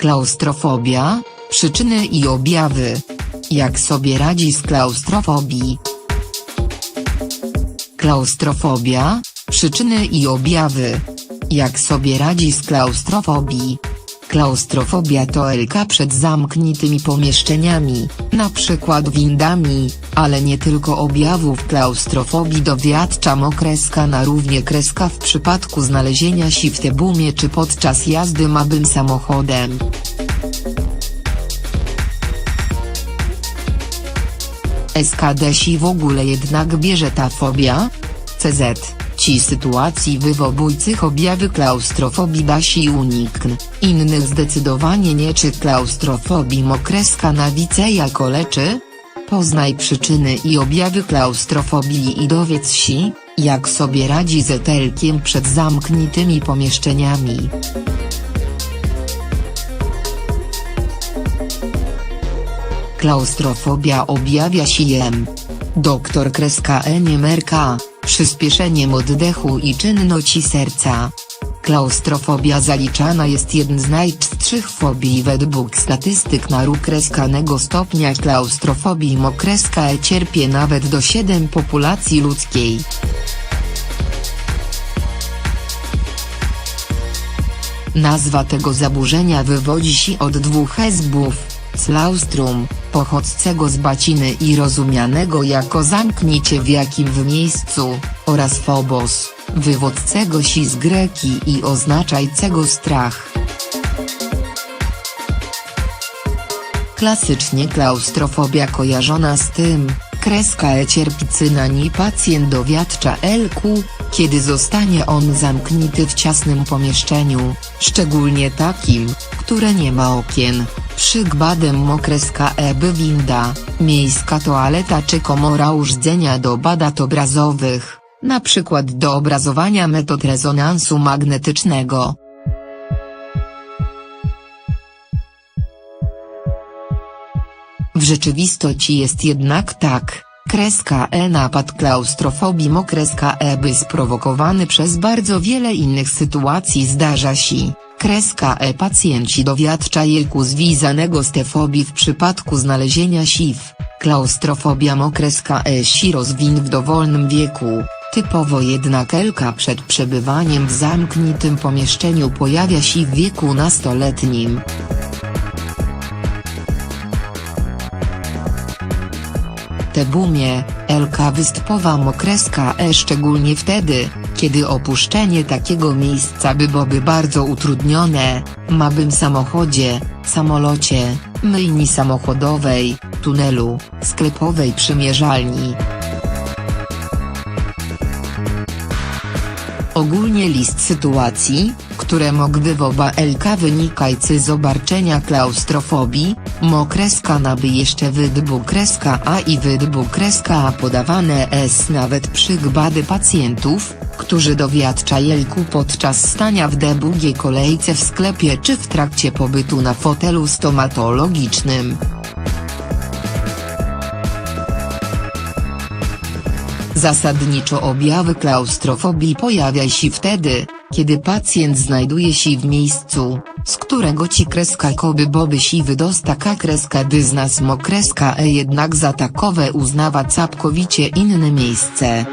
Klaustrofobia, przyczyny i objawy. Jak sobie radzi z klaustrofobii? Klaustrofobia, przyczyny i objawy. Jak sobie radzi z klaustrofobii? Klaustrofobia to elka przed zamkniętymi pomieszczeniami, na przykład windami, ale nie tylko objawów klaustrofobii dowiadcza mokreska na równie kreska w przypadku znalezienia się w tebumie czy podczas jazdy mabym samochodem. SKDsi w ogóle jednak bierze ta fobia? CZ, ci sytuacji wywobójcych objawy klaustrofobii da się unikn, innych zdecydowanie nie czy klaustrofobii mokreska na wice jako leczy? Poznaj przyczyny i objawy klaustrofobii i dowiedz się, jak sobie radzi z etelkiem przed zamkniętymi pomieszczeniami. Klaustrofobia objawia się jem. Doktor kreska Eniemerka, przyspieszeniem oddechu i czynności serca. Klaustrofobia zaliczana jest jeden z najczstszych fobii według statystyk na kreskanego stopnia klaustrofobii. Mokreska e cierpie nawet do 7 populacji ludzkiej. Nazwa tego zaburzenia wywodzi się od dwóch ezbów, claustrum, pochodzącego z baciny i rozumianego jako zamknięcie w jakim w miejscu, oraz phobos, wywodzącego się z greki i oznaczającego strach. Klasycznie klaustrofobia kojarzona z tym, kreska e cierpi cynani pacjent dowiadcza LQ, kiedy zostanie on zamknięty w ciasnym pomieszczeniu, szczególnie takim, które nie ma okien, przykładem mokreska eby winda, miejska toaleta czy komora urządzenia do badat obrazowych, na przykład do obrazowania metod rezonansu magnetycznego. W rzeczywistości jest jednak tak, kreska E napad klaustrofobii mokreska E by sprowokowany przez bardzo wiele innych sytuacji zdarza się, kreska E pacjenci dowiadcza jelku związanego z tefobii w przypadku znalezienia siw, klaustrofobia mokreska E si rozwin w dowolnym wieku. Typowo jednak elka przed przebywaniem w zamkniętym pomieszczeniu pojawia się w wieku nastoletnim. Tebumie, Elka występowa mokreska e szczególnie wtedy, kiedy opuszczenie takiego miejsca byłoby bardzo utrudnione, mabym samochodzie, samolocie, myjni samochodowej, tunelu, sklepowej przymierzalni. List sytuacji, które mogły woba LK wynikajcy z obarczenia klaustrofobii, mokreska naby jeszcze wydbu kreska A i wydbu kreska A podawane S nawet przykłady pacjentów, którzy dowiadcza jelku podczas stania w długiej kolejce w sklepie czy w trakcie pobytu na fotelu stomatologicznym. Zasadniczo objawy klaustrofobii pojawia się wtedy, kiedy pacjent znajduje się w miejscu, z którego ci kreska koby boby si wydostaka kreska dyznas mokreska e jednak za takowe uznawa całkowicie inne miejsce.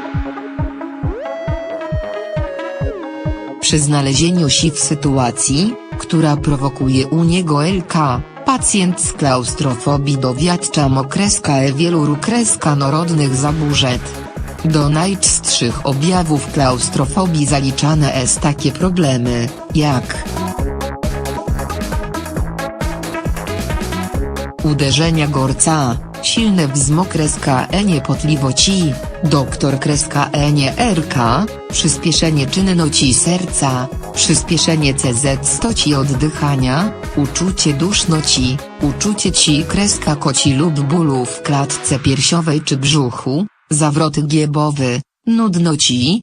Przy znalezieniu się w sytuacji, która prowokuje u niego LK, pacjent z klaustrofobii dowiadcza mokreska e wielu kreska norodnych zaburzeń. Do najczstszych objawów klaustrofobii zaliczane jest takie problemy, jak uderzenia gorca, silne wzmok kreska E niepotliwości, doktor kreska E nie RK, przyspieszenie czynności serca, przyspieszenie CZ stoci oddychania, uczucie duszności, uczucie ci kreska koci lub bólu w klatce piersiowej czy brzuchu, zawroty giebowy, nudności,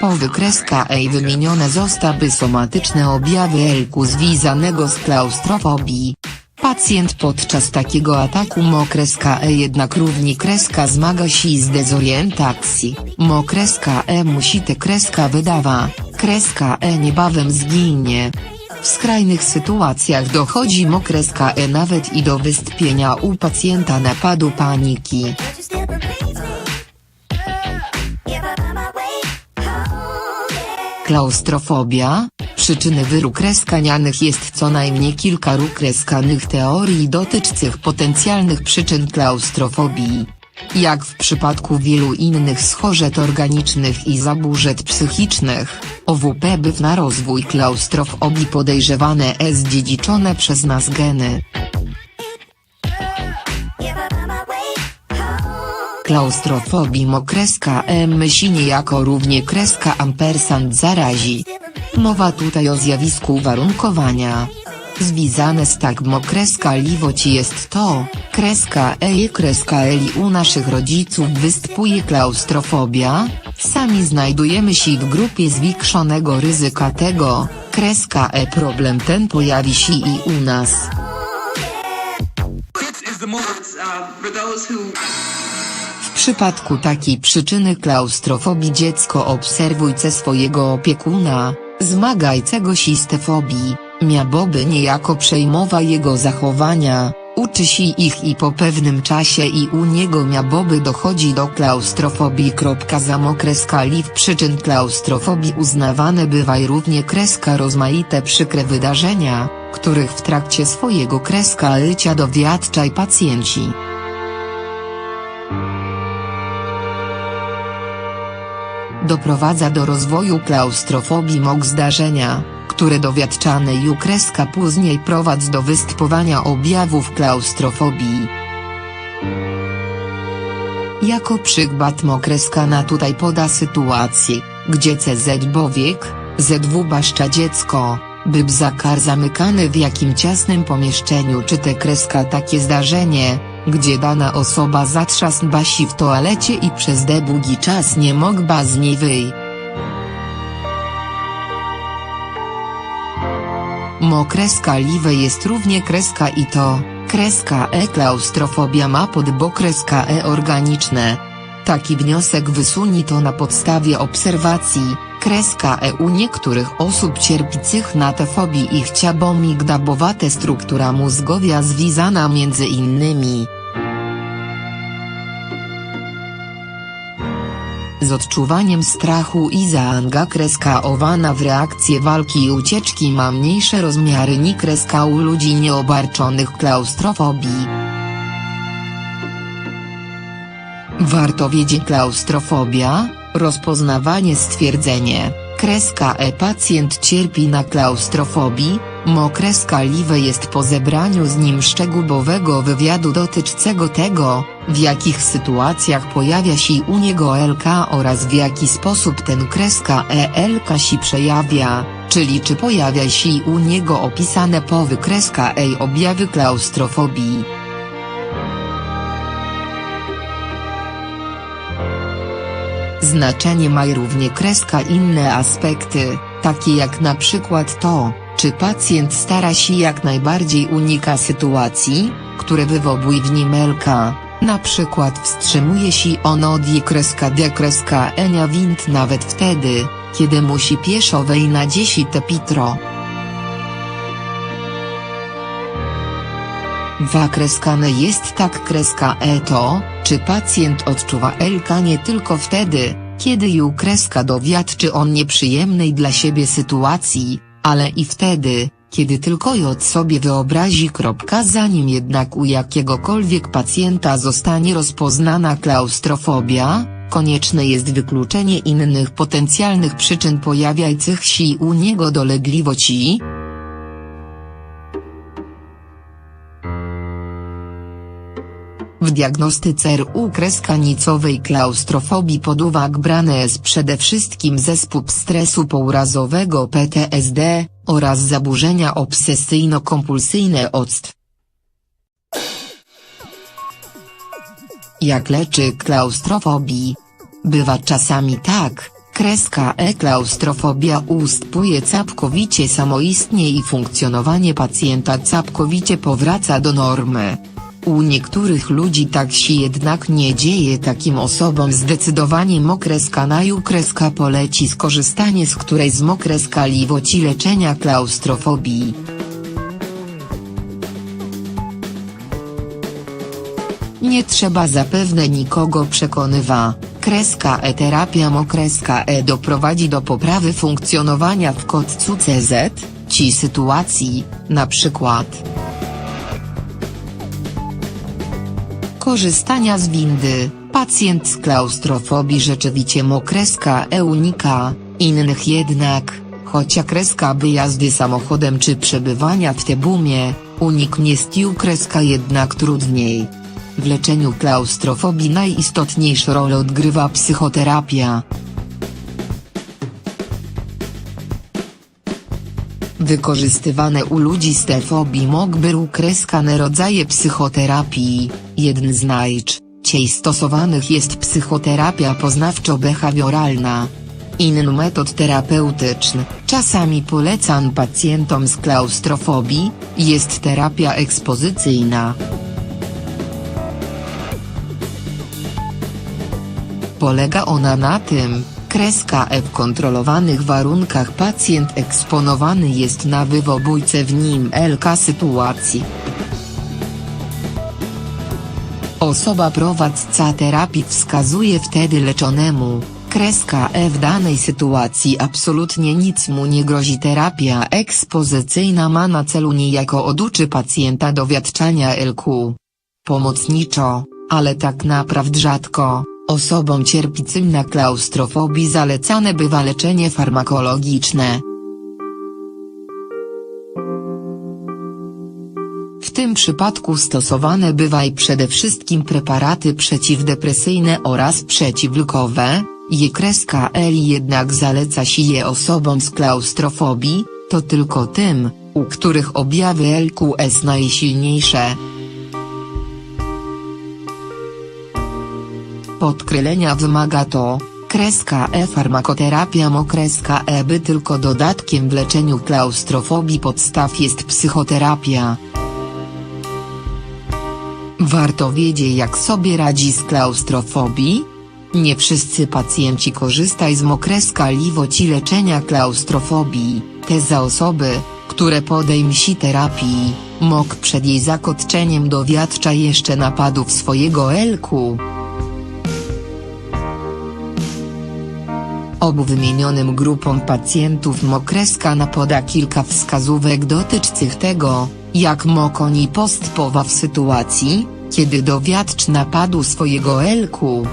po wykreska ej wymienione zostały somatyczne objawy elku związanego z klaustrofobii. Pacjent podczas takiego ataku mokreska E jednak równie kreska zmaga się z dezorientacji, mokreska E musi te kreska wydawa, kreska E niebawem zginie. W skrajnych sytuacjach dochodzi mo kreska E nawet i do wystąpienia u pacjenta napadu paniki. Klaustrofobia? Przyczyny wyru kreskanianych jest co najmniej kilka kreskanych teorii dotyczących potencjalnych przyczyn klaustrofobii. Jak w przypadku wielu innych schorzeń organicznych i zaburzeń psychicznych, OWP byw na rozwój klaustrofobii podejrzewane jest dziedziczone przez nas geny. Klaustrofobii mo kreska E myśli niejako równie kreska ampersand zarazi. Mowa tutaj o zjawisku uwarunkowania. Związane z tak mo kreska liwoci jest to, kreska E i kreska Eli u naszych rodziców występuje klaustrofobia, sami znajdujemy się w grupie zwiększonego ryzyka tego, kreska E problem ten pojawi się i u nas. Uh, W przypadku takiej przyczyny klaustrofobii dziecko obserwujce swojego opiekuna, zmagajcego się z tefobii, miałoby niejako przejmowa jego zachowania, uczy się ich i po pewnym czasie i u niego miałoby dochodzi do klaustrofobii. Zamokreska liw przyczyn klaustrofobii uznawane bywaj równie kreska rozmaite przykre wydarzenia, których w trakcie swojego kreska życia dowiadczaj pacjenci. doprowadza do rozwoju klaustrofobii mog zdarzenia, które dowiadczane ju kreska później prowadzi do występowania objawów klaustrofobii. Jako przykład mokreska na tutaj poda sytuację, gdzie CZ bowiek, ZW baszcza dziecko, byb zakar zamykany w jakim ciasnym pomieszczeniu czy te kreska takie zdarzenie, gdzie dana osoba zatrzasn basi w toalecie i przez długi czas nie mogła z niej wyjść. Mo kreska liwe jest równie kreska i to, kreska E klaustrofobia ma podbo kreska E organiczne. Taki wniosek wysuni to na podstawie obserwacji, kreska E u niektórych osób cierpiących na tę fobię i chciabomigdabowate struktura mózgowia związana między innymi z odczuwaniem strachu i zaanga kreska owana w reakcję walki i ucieczki ma mniejsze rozmiary niż kreska u ludzi nieobarczonych klaustrofobii. Warto wiedzieć klaustrofobia, rozpoznawanie stwierdzenie, kreska E pacjent cierpi na klaustrofobii, mo kreska liwe jest po zebraniu z nim szczegółowego wywiadu dotyczącego tego, w jakich sytuacjach pojawia się u niego LK oraz w jaki sposób ten kreska ELK się przejawia, czyli czy pojawia się u niego opisane powy kreska E objawy klaustrofobii. Znaczenie ma równie kreska inne aspekty, takie jak na przykład to, czy pacjent stara się jak najbardziej unika sytuacji, które wywołują w nim LK, na przykład wstrzymuje się on od je kreska D kreska Enia wind nawet wtedy, kiedy musi pieszo wejść na 10 te pitro. Wa kreskane jest tak kreska E to, czy pacjent odczuwa LK nie tylko wtedy, kiedy ju kreska dowiadczy on nieprzyjemnej dla siebie sytuacji, ale i wtedy, kiedy tylko od sobie wyobrazi. Zanim jednak u jakiegokolwiek pacjenta zostanie rozpoznana klaustrofobia, konieczne jest wykluczenie innych potencjalnych przyczyn pojawiających się u niego dolegliwości, W diagnostyce RU kreskanicowej klaustrofobii pod uwagę brane jest przede wszystkim zespół stresu pourazowego PTSD, oraz zaburzenia obsesyjno-kompulsyjne odstw. Jak leczy klaustrofobii? Bywa czasami tak, kreska E klaustrofobia ustępuje całkowicie samoistnie i funkcjonowanie pacjenta całkowicie powraca do normy. U niektórych ludzi tak się jednak nie dzieje takim osobom zdecydowanie mokreska naju kreska poleci skorzystanie z której z mokreska liwoci leczenia klaustrofobii. Nie trzeba zapewne nikogo przekonywa, kreska E terapia mokreska E doprowadzi do poprawy funkcjonowania w kotcu CZ, ci sytuacji, na przykład korzystania z windy, pacjent z klaustrofobii rzeczywiście mokreska E unika, innych jednak, chocia kreska wyjazdy samochodem czy przebywania w tebumie, uniknie stiu kreska jednak trudniej. W leczeniu klaustrofobii najistotniejszą rolę odgrywa psychoterapia. Wykorzystywane u ludzi z tefobii mógłby kreskane rodzaje psychoterapii, jeden z najczęściej stosowanych jest psychoterapia poznawczo-behawioralna. Inny metod terapeutyczny, czasami polecan pacjentom z klaustrofobii, jest terapia ekspozycyjna. Polega ona na tym, kreska E w kontrolowanych warunkach pacjent eksponowany jest na wywobójce w nim LK sytuacji. Osoba prowadząca terapii wskazuje wtedy leczonemu, kreska E w danej sytuacji absolutnie nic mu nie grozi terapia ekspozycyjna ma na celu niejako oduczy pacjenta dowiadczania LQ. Pomocniczo, ale tak naprawdę rzadko, osobom cierpiącym na klaustrofobii zalecane bywa leczenie farmakologiczne. W tym przypadku stosowane bywa przede wszystkim preparaty przeciwdepresyjne oraz przeciwlkowe, je kreska L jednak zaleca się je osobom z klaustrofobii, to tylko tym, u których objawy LQS najsilniejsze. Podkrylenia wymaga to, kreska E farmakoterapia mokreska E by tylko dodatkiem w leczeniu klaustrofobii podstaw jest psychoterapia. Warto wiedzieć jak sobie radzi z klaustrofobii? Nie wszyscy pacjenci korzystają z mokreska liwoci leczenia klaustrofobii, te za osoby, które podejmą się terapii, mok przed jej zakotczeniem dowiadcza jeszcze napadów swojego elku. Obu wymienionym grupom pacjentów mokreska napoda kilka wskazówek dotyczących tego, jak mok oni postpowa w sytuacji, kiedy dowiadcz napadu swojego elku.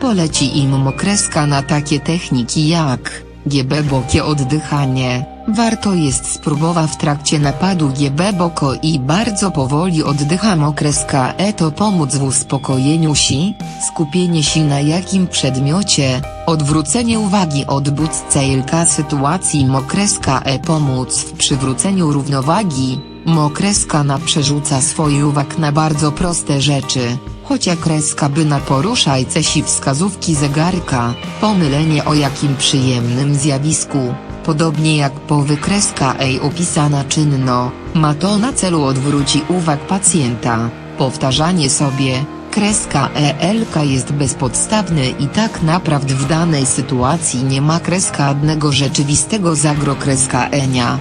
Poleci im mokreska na takie techniki jak GB bokie oddychanie. Warto jest spróbować w trakcie napadu GB boko i bardzo powoli oddycha mokreska E to pomóc w uspokojeniu się, skupienie się na jakim przedmiocie, odwrócenie uwagi od budce sytuacji mokreska E pomóc w przywróceniu równowagi, mokreska na przerzuca swoje uwag na bardzo proste rzeczy, chocia kreska by na poruszajce się wskazówki zegarka, pomylenie o jakim przyjemnym zjawisku. Podobnie jak po wykreska ej opisana czynno, ma to na celu odwróci uwag pacjenta, powtarzanie sobie, kreska ELK jest bezpodstawny i tak naprawdę w danej sytuacji nie ma kreska żadnego rzeczywistego zagro kreska enia.